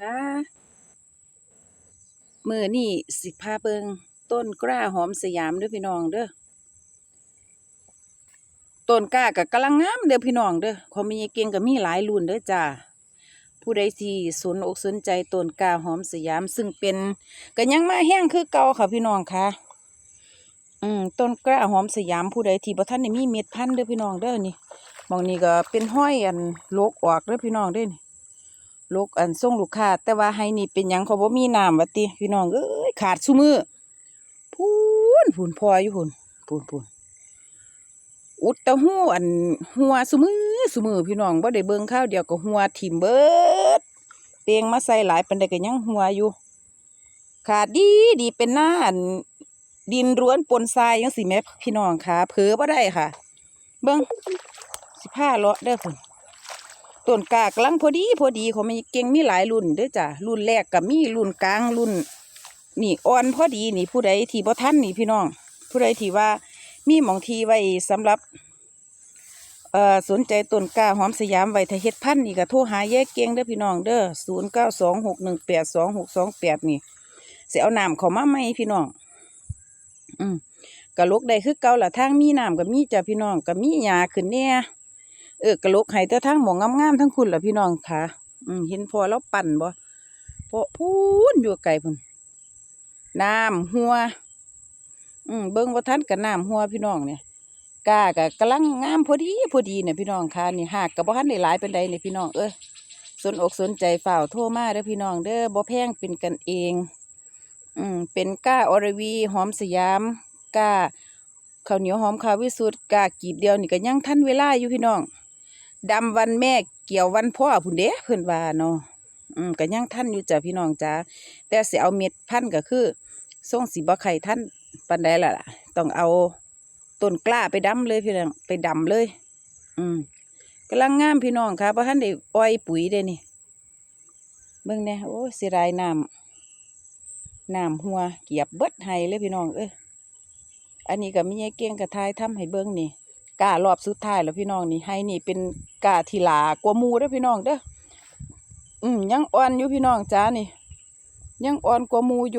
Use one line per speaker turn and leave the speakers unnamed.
คะมือนี่สิพาเบิงต้นกล้าหอมสยามเด้อพี่น้องเด้อต้นกล้าก็กำลังงามเด้อพี่น้องเด้อเขามีเก่งก็มีหลายรุ่นเด้อจ้าผู้ใดที่สนอกสนใจต้นกล้าหอมสยาม ซึ่งเป็นก็ยังมาแห้งคือเก่าค่ะพี่น้องค่ะ อืมต้นกล้าหอมสยามผู้ใดที่บ่ทันได้มีเม็ดพันธุ์เด้อพี่น้องเด้อนี่มองนี้ก็เป็นห้อยอันโลกออกเด้อพี่น้องเด้อนี่ ลูกอันส่งลูกค้าแต่ว่าให้นี่เป็นหยังเขาบ่มีน้ำว่าติพี่น้องเอ้ยขาดซุมือพูนพูนพออยู่พูนพูนพูนอุดตะหูอันหัวซุมือซุมือพี่น้องบ่ได้เบิ่งข้าวเดียวก็หัวทิ่มเบิดเตียงมาใส่หลายปานใดก็ยังหัวอยู่ ขาดดีดีเป็นหน้าอันดินร้วนปนทรายจังสิแม่พี่น้องค่ะเผลอบ่ได้ค่ะ เบิ่งสิพาเลาะเด้อพุ่น ต้นกากลังพอดีพอดีเขามีเก่งมีหลายรุ่นเด้อจ้ะรุ่นแรกกับมีรุ่นกลางรุ่น นี่อ่อนพอดีนี่ผู้ใดที่บ่ทันนี่พี่น้อง ผู้ใดที่ว่ามีหมองทีไว้สำหรับเอ่อสนใจต้นกาหอมสยามไว้ถ้าเฮ็ดพันธุ์นี่ก็โทรหาแยกเก่งเด้อพี่น้องเด้อศูนย์เก้าสองหกหนึ่งแปดสองหกสองแปดนี่สิเอาน้ำเขามาไหมพี่น้อง อืมกะลกได้คือเก่าละทางมีน้ำกับมีจ้ะพี่น้องกับมีหญ้าขึ้นแหน่ เออกระโหลกไห้แต่ทั้งหมองงามๆทั้งคุณล่ะพี่น้องค่ะ อืมเห็นพอแล้วปั่นบ่เพราะพูนอยู่ไกลพุ่นน้ำหัว อืมเบิ่งว่าทันกับน้ำหัวพี่น้องเนี่ยกากับกำลังงามพอดีพอดีเนี่ยพี่น้องค่ะนี่หากกับบ่ทันได้หลายเป็นใดเนี่ยพี่น้องเอ้ยสนอกสนใจฝ่าวโทรมาเด้อพี่น้องเด้อบ่แพงเป็นกันเอง อืมเป็นก้าอรวีหอมสยามก้าข้าวเหนียวหอมข้าววิสุทธ์ก้ากีบเดียวนี่ก็ยังทันเวลาอยู่พี่น้อง ดำวันแม่เกี่ยววันพ่อพุ่นเด้เพิ่นว่าเนาะอืมก็ยังทันอยู่จ้ะพี่น้องจ้าแต่สิเอาเม็ดพันก็คือส่งสิบ่ไข่ทันปานใดล่ะล่ะ ต้องเอาต้นกล้าไปดำเลยพี่น้องไปดำเลย อืมกำลังงามพี่น้องค่ะเพราะท่านได้อ้อยปุ๋ยเด้นี่เบิ่งแน่โอ้เสียดายน้ำน้ำหัวเกียบเบิดให้เลยพี่น้องเอ้ยอันนี้ก็มีไอ้เก่งกระทายทำให้เบิ่งนี่ การอบสุดท้ายแล้วพี่น้องนี่ให้นี่เป็นกาทีหลากว่ามูเด้อพี่น้องเด้ออืมยังอ่อนอยู่พี่น้องจ้านี่ ยังอ่อนกว่ามูอยู่